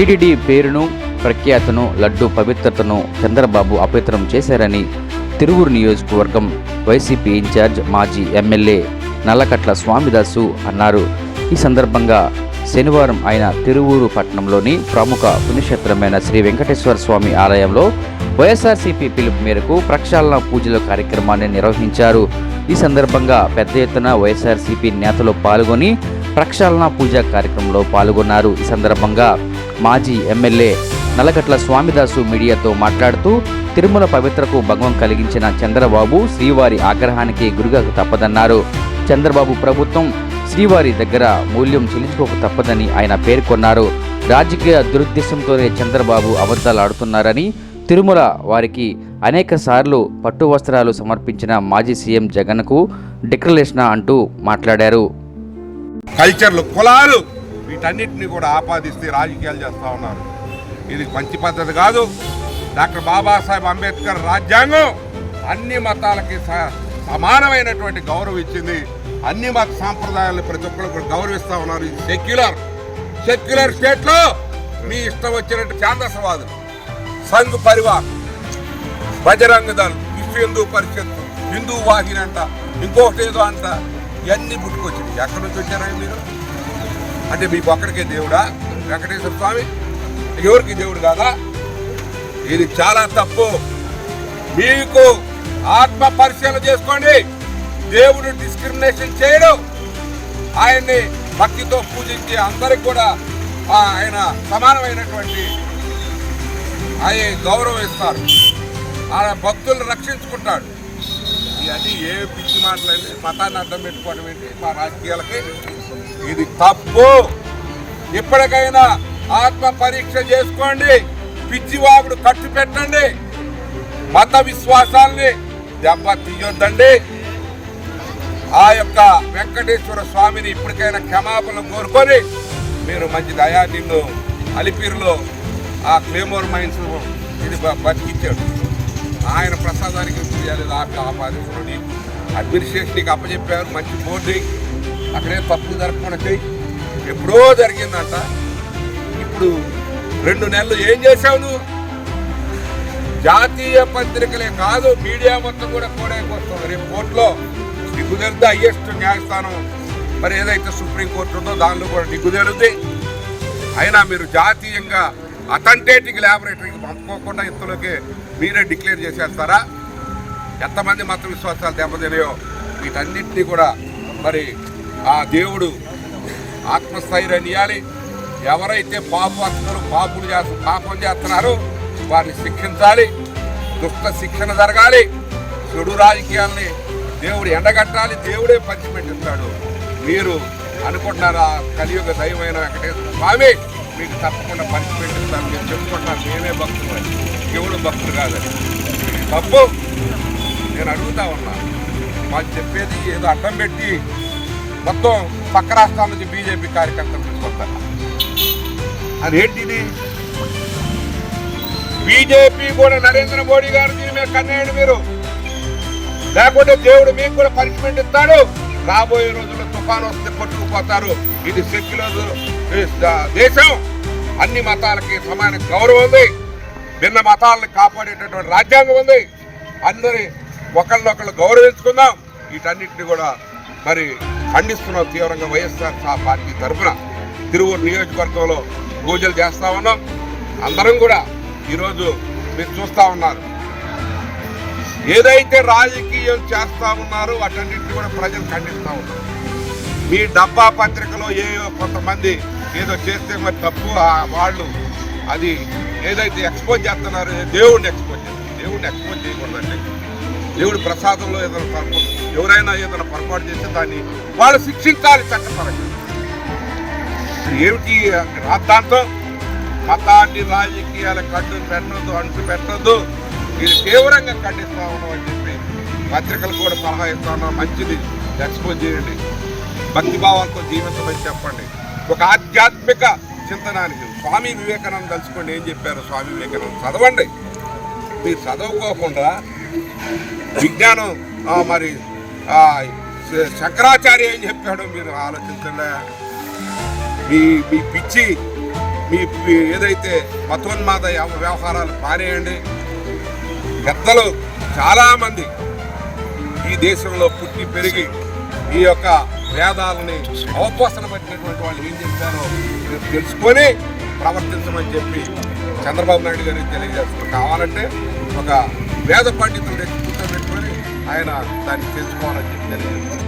TTD పేరును ప్రఖ్యాతను లడ్డు పవిత్రతను చంద్రబాబు అపవిత్రం చేశారని తిరువురు నియోజకవర్గం వైసీపీ ఇన్ఛార్జ్ మాజీ ఎమ్మెల్యే నల్లకట్ల స్వామిదాసు అన్నారు. ఈ సందర్భంగా శనివారం ఆయన తిరువూరు పట్టణంలోని ప్రముఖ పుణ్యక్షేత్రమైన శ్రీ వెంకటేశ్వర స్వామి ఆలయంలో వైఎస్ఆర్సీపీ పిలుపు మేరకు ప్రక్షాళన పూజల కార్యక్రమాన్ని నిర్వహించారు. ఈ సందర్భంగా పెద్ద ఎత్తున వైఎస్ఆర్సీపీ నేతలు పాల్గొని ప్రక్షాళన పూజ కార్యక్రమంలో పాల్గొన్నారు. ఈ సందర్భంగా మాజీ ఎమ్మెల్యే నలగట్ల స్వామిదాసు మీడియాతో మాట్లాడుతూ తిరుమల పవిత్రకు భంగం కలిగించిన చంద్రబాబు శ్రీవారి ఆగ్రహానికి గురిగా తప్పదన్నారు. చంద్రబాబు ప్రభుత్వం శ్రీవారి దగ్గర మూల్యం చెల్లించుకోక తప్పదని ఆయన పేర్కొన్నారు. రాజకీయ దురుద్దేశంతోనే చంద్రబాబు అబద్ధాలాడుతున్నారని తిరుమల వారికి అనేక సార్లు పట్టు వస్త్రాలు సమర్పించిన మాజీ సీఎం జగన్కు డిక్లరేషన్ అంటూ మాట్లాడారు. కల్చర్లు కులాలు వీటన్నిటిని కూడా ఆపాదిస్తే రాజకీయాలు చేస్తూ ఉన్నారు. ఇది మంచి పద్ధతి కాదు. డాక్టర్ బాబాసాహెబ్ అంబేద్కర్ రాజ్యాంగం అన్ని మతాలకి స- సమానమైనటువంటి గౌరవం ఇచ్చింది. అన్ని మత సాంప్రదాయాలను ప్రతి ఒక్కరు కూడా గౌరవిస్తూ ఉన్నారు. ఇది సెక్యులర్. సెక్యులర్ స్టేట్లో మీ ఇష్టం వచ్చినట్టు ఛాందసవాదులు సంఘ్ పరివార్ బజరంగ దళ్ విశ్వ హిందూ పరిషత్ హిందూ వాహిని అంట ఇంకొకటి ఏదో అంట ఇవన్నీ పుట్టుకొచ్చింది ఎక్కడి నుంచి వచ్చారా మీరు? అంటే మీకు ఒక్కడికే దేవుడా? వెంకటేశ్వర స్వామి ఎవరికి దేవుడు కాదా? ఇది చాలా తప్పు. మీకు ఆత్మ పరిశీలన చేసుకోండి. దేవుడు డిస్క్రిమినేషన్ చేయడు. ఆయన్ని భక్తితో పూజించి అందరికి కూడా ఆయన సమానమైనటువంటి ఆయన గౌరవం ఇస్తారు. ఆయన భక్తులను రక్షించుకుంటాడు. అని ఏ పిచ్చి మాట్లాడి మతాన్ని అడ్డం పెట్టుకోవడం ఏంటి? మా రాజకీయాలకి ఇది తప్పు. ఇప్పటికైనా ఆత్మ పరీక్ష చేసుకోండి. పిచ్చి వాగుడు ఖర్చు పెట్టండి. మత విశ్వాసాల్ని దెబ్బ తీయొద్దండి ఆ యొక్క వెంకటేశ్వర స్వామిని ఇప్పటికైనా క్షమాపణ కోరుకొని మీరు మంచి దయా నిన్ను అలిపిరిలో ఆ క్లేమోర్ మైన్స్ ఇది బతికించాడు ఆయన ప్రసాదానికి చేయాలి ఆపాదించడం నీకు అడ్మినిస్ట్రేషన్కి అప్పచెప్పారు మంచి బోర్డు అక్కడే తప్పులు జరగకుండా చెయ్యి. ఎప్పుడో జరిగిందంట. ఇప్పుడు రెండు నెలలు ఏం చేశావు నువ్వు? జాతీయ పత్రికలే కాదు మీడియా మొత్తం కూడా కోడైకొస్తుంది రేపు కోర్టులో దిగుదేరుద్ది హయ్యెస్ట్ న్యాయస్థానం మరి ఏదైతే సుప్రీంకోర్టు ఉందో దానిలో కూడా దిగుదేరుద్ది అయినా మీరు జాతీయంగా అథెంటేటిక్ ల్యాబొరేటరీకి పంపుకోకుండా ఇంతలోకి మీరే డిక్లేర్ చేసేస్తారా ఎంతమంది మత విశ్వాసాలు దెబ్బతినాయో వీటన్నింటినీ కూడా మరి ఆ దేవుడు ఆత్మస్థైర్యాన్ని ఇవ్వాలి ఎవరైతే పాపవస్తులు పాపులు చేస్తు పాపం చేస్తున్నారో వారిని శిక్షించాలి దుష్ట శిక్షణ జరగాలి చెడు రాజకీయాల్ని దేవుడు ఎండగట్టాలి దేవుడే పంచిపెట్టిస్తాడు మీరు అనుకుంటున్నారా? కలియుగ దైవమైన వెంకటేశ్వర స్వామి మీకు తప్పకుండా పంచిపెట్టిస్తాను మీరు చెప్పుకుంటున్నాను నేనే భక్తులు అని. దేవుడు భక్తులు కాదని. ఇది తప్పు. నేను అడుగుతా ఉన్నా. మాకు చెప్పేది ఏదో అడ్డం పెట్టి మొత్తం పక్క రాష్ట్రాల నుంచి బీజేపీ కార్యకర్తలు తీసుకొస్తారు. అదేంటిది బీజేపీ కూడా నరేంద్ర మోడీ గారు దీని మీద కన్నేయండి మీరు. లేకుంటే దేవుడు మీకు కూడా పనిష్మెంట్ ఇస్తాడు. రాబోయే రోజుల్లో తుఫాను వస్తే కొట్టుకుపోతారు ఇది సెక్యులర్ దేశం. అన్ని మతాలకి సమాన గౌరవం ఉంది. భిన్న మతాలను కాపాడేటటువంటి రాజ్యాంగం ఉంది. అందరి ఒకళ్ళనొకళ్ళు గౌరవించుకుందాం. వీటన్నిటిని కూడా మరి ఖండిస్తున్నాం తీవ్రంగా వైఎస్ఆర్ సా పార్టీ తరఫున. తిరువూరు నియోజకవర్గంలో పూజలు చేస్తా ఉన్నాం. అందరం కూడా ఈరోజు మీరు చూస్తూ ఉన్నారు. ఏదైతే రాజకీయం చేస్తా ఉన్నారో వాటన్నిటిని కూడా ప్రజలు ఖండిస్తూ ఉన్నారు. మీ డబ్బా పత్రికలో ఏ కొంతమంది ఏదో చేస్తే మరి తప్పు వాళ్ళు అది ఏదైతే ఎక్స్పోజ్ చేస్తున్నారో దేవుడిని ఎక్స్పోజ్ చేస్తారు దేవుడిని ఎక్స్పోజ్ చేయకూడదండి. దేవుడి ప్రసాదంలో ఏదైనా పొరపాటు ఎవరైనా ఏదైనా పొరపాటు చేస్తే దాన్ని వాళ్ళు శిక్షించాలి చట్టపరంగా. ఏమిటి రాద్ధాంతం? మతాన్ని రాజకీయాల కట్టు పెట్టద్దు అంటు పెట్టద్దు. ఇది తీవ్రంగా ఖండిస్తా ఉన్నాం అని చెప్పి పత్రికలు కూడా సలహా ఇస్తా ఉన్నాం. మంచిది. ఎక్స్పోజ్ చేయండి. భక్తిభావాలతో జీవించమని చెప్పండి. ఒక ఆధ్యాత్మిక చింతనానికి స్వామి వివేకానంద తలుచుకోండి. ఏం చెప్పారు స్వామి వివేకానంద? చదవండి. మీరు చదవుకోకుండా విజ్ఞానం మరి ఆ, శంకరాచార్య ఏం చెప్పాడో మీరు ఆలోచించండి. మీ మీ పిచ్చి మీ ఏదైతే మతోన్మాద వ్యవహారాలు మానేయండి. పెద్దలు చాలామంది ఈ దేశంలో పుట్టి పెరిగి ఈ యొక్క వేదాలని అవపోసన పట్టినటువంటి వాళ్ళు ఏం చేశారో తెలుసుకొని ప్రవర్తించమని చెప్పి చంద్రబాబు నాయుడు గారికి తెలియజేస్తున్నారు కావాలంటే ఒక వేద పండితుడి కూర్చోబెట్టుకొని ఆయన దాన్ని తెలుసుకోవాలని చెప్పి తెలియజేస్తున్నారు